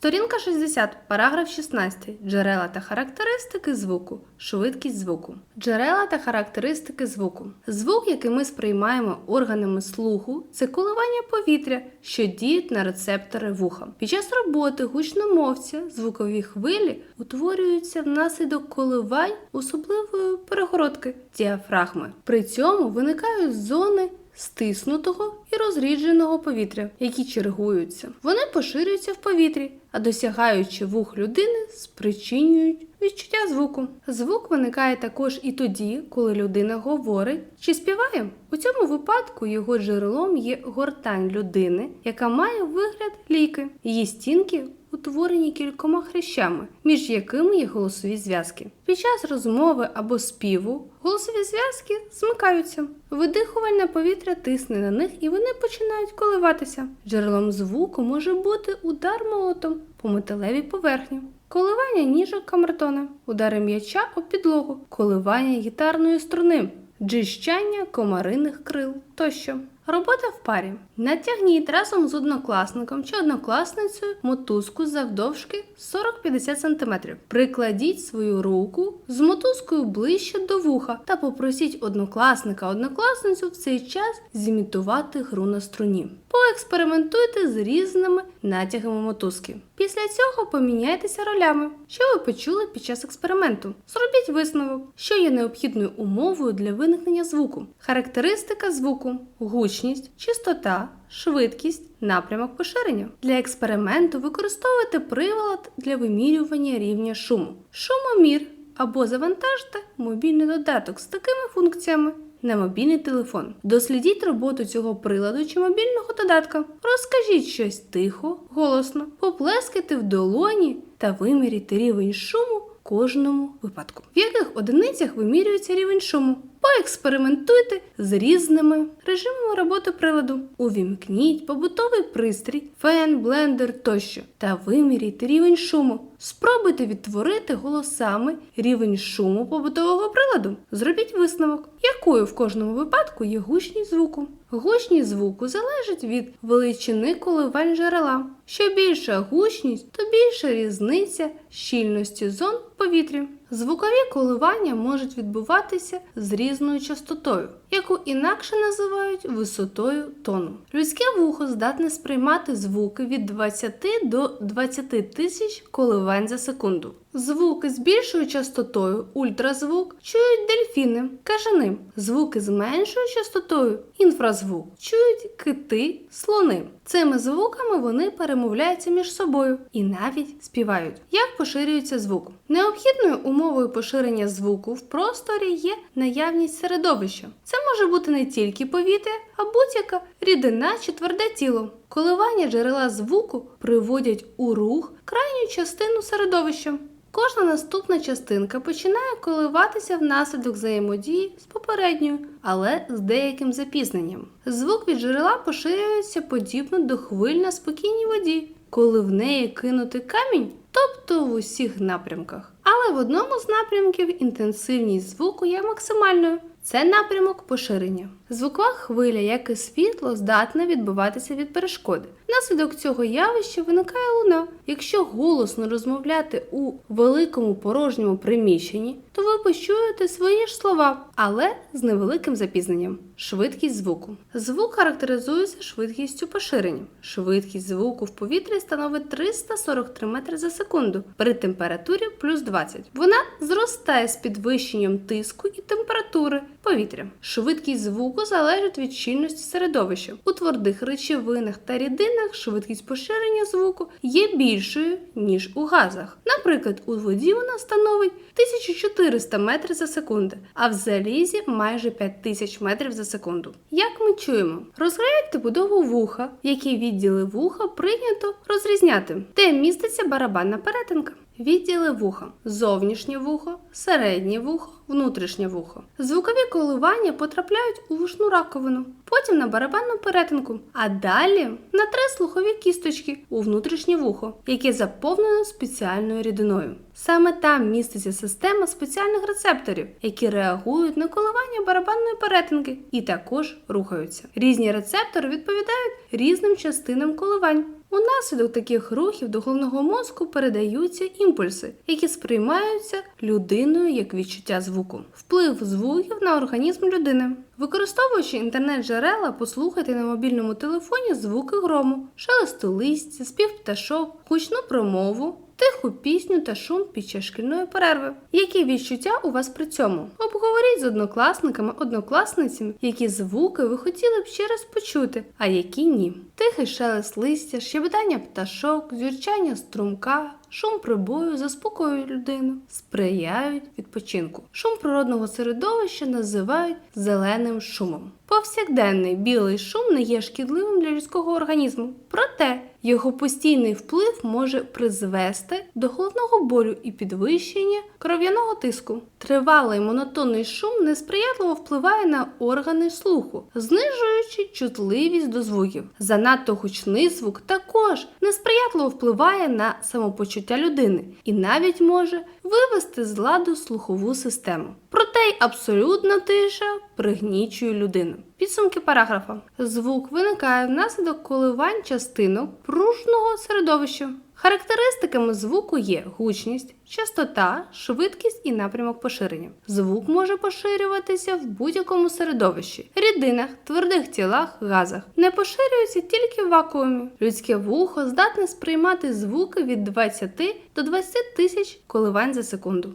Сторінка 60, параграф 16. Джерела та характеристики звуку. Швидкість звуку. Джерела та характеристики звуку. Звук, який ми сприймаємо органами слуху, це коливання повітря, що діють на рецептори вуха. Під час роботи гучномовця звукові хвилі утворюються внаслідок коливань особливої перегородки діафрагми. При цьому виникають зони стиснутого розрідженого повітря, які чергуються. Вони поширюються в повітрі, а досягаючи вух людини, спричинюють відчуття звуку. Звук виникає також і тоді, коли людина говорить чи співає. У цьому випадку його джерелом є гортань людини, яка має вигляд ліки. Її стінки утворені кількома хрящами, між якими є голосові зв'язки. Під час розмови або співу голосові зв'язки змикаються. Видихувальне повітря тисне на них і вони починають коливатися. Джерелом звуку може бути удар молотом по металевій поверхні. Коливання ніжок камертона, удари м'яча об підлогу, коливання гітарної струни, джищання комариних крил тощо. Робота в парі. Натягніть разом з однокласником чи однокласницею мотузку завдовжки 40-50 см. Прикладіть свою руку з мотузкою ближче до вуха та попросіть однокласника однокласницю в цей час зімітувати гру на струні. Поекспериментуйте з різними натягами мотузки. Після цього поміняйтеся ролями, що ви почули під час експерименту. Зробіть висновок, що є необхідною умовою для виникнення звуку, характеристика звуку, гучність, чистота, швидкість, напрямок поширення. Для експерименту використовуйте привод для вимірювання рівня шуму. Шумомір або завантажте мобільний додаток з такими функціями. На мобільний телефон. Дослідіть роботу цього приладу чи мобільного додатка. Розкажіть щось тихо, голосно, поплескайте в долоні та виміріть рівень шуму кожному випадку. В яких одиницях вимірюється рівень шуму? Поекспериментуйте з різними режимами роботи приладу. Увімкніть побутовий пристрій, фен, блендер тощо та виміряйте рівень шуму. Спробуйте відтворити голосами рівень шуму побутового приладу. Зробіть висновок, якою в кожному випадку є гучність звуку. Гучність звуку залежить від величини коливань джерела. Що більша гучність, то більша різниця щільності зон в повітрі. Звукові коливання можуть відбуватися з різною частотою, яку інакше називають висотою тону. Людське вухо здатне сприймати звуки від 20 до 20 тисяч коливань за секунду. Звуки з більшою частотою ультразвук чують дельфіни, кажани. Звуки з меншою частотою інфразвук чують кити, слони. Цими звуками вони перемовляються між собою і навіть співають. Як поширюється звук? Необхідною умовою поширення звуку в просторі є наявність середовища. Це може бути не тільки повітря, а будь-яка рідина чи тверде тіло. Коливання джерела звуку приводять у рух крайню частину середовища. Кожна наступна частинка починає коливатися внаслідок взаємодії з попередньою, але з деяким запізненням. Звук від джерела поширюється подібно до хвиль на спокійній воді, коли в неї кинути камінь, тобто в усіх напрямках. Але в одному з напрямків інтенсивність звуку є максимальною. Це напрямок поширення. Звукова хвиля, як і світло, здатна відбиватися від перешкоди. Внаслідок цього явища виникає луна. Якщо голосно розмовляти у великому порожньому приміщенні, то ви почуєте свої ж слова, але з невеликим запізненням. Швидкість звуку. Звук характеризується швидкістю поширення. Швидкість звуку в повітрі становить 343 метри за секунду при температурі плюс 20. Вона зростає з підвищенням тиску і температури повітря. Швидкість звуку залежить від щільності середовища. У твердих речовинах та рідинах швидкість поширення звуку є більшою, ніж у газах. Наприклад, у воді вона становить 1400 метрів за секунду, а в залізі майже 5000 метрів за секунду. Як ми чуємо, розгляньте будову вуха, які відділи вуха прийнято розрізняти, де міститься барабанна перетинка. Відділи вуха, зовнішнє вухо, середнє вухо, внутрішнє вухо. Звукові коливання потрапляють у вушну раковину, потім на барабанну перетинку, а далі на три слухові кісточки у внутрішнє вухо, яке заповнено спеціальною рідиною. Саме там міститься система спеціальних рецепторів, які реагують на коливання барабанної перетинки і також рухаються. Різні рецептори відповідають різним частинам коливань. Унаслідок таких рухів до головного мозку передаються імпульси, які сприймаються людиною як відчуття звуку. Вплив звуків на організм людини. Використовуючи інтернет-джерела, послухайте на мобільному телефоні звуки грому, шелесту листя, спів пташок, гучну промову, тиху пісню та шум під час шкільної перерви. Які відчуття у вас при цьому? Обговоріть з однокласниками, однокласницями, які звуки ви хотіли б ще раз почути, а які ні. Тихий шелест листя, щебетання пташок, зюрчання струмка. Шум прибою заспокоює людину, сприяють відпочинку. Шум природного середовища називають зеленим шумом. Повсякденний білий шум не є шкідливим для людського організму, проте його постійний вплив може призвести до головного болю і підвищення кров'яного тиску. Тривалий монотонний шум несприятливо впливає на органи слуху, знижуючи чутливість до звуків. Занадто гучний звук також несприятливо впливає на самопочуття людини і навіть може вивести з ладу слухову систему. Проте й абсолютна тиша пригнічує людину. Підсумки параграфа. Звук виникає внаслідок коливань частинок пружного середовища. Характеристиками звуку є гучність, частота, швидкість і напрямок поширення. Звук може поширюватися в будь-якому середовищі, рідинах, твердих тілах, газах. Не поширюється тільки в вакуумі. Людське вухо здатне сприймати звуки від 20 до 20 тисяч коливань за секунду.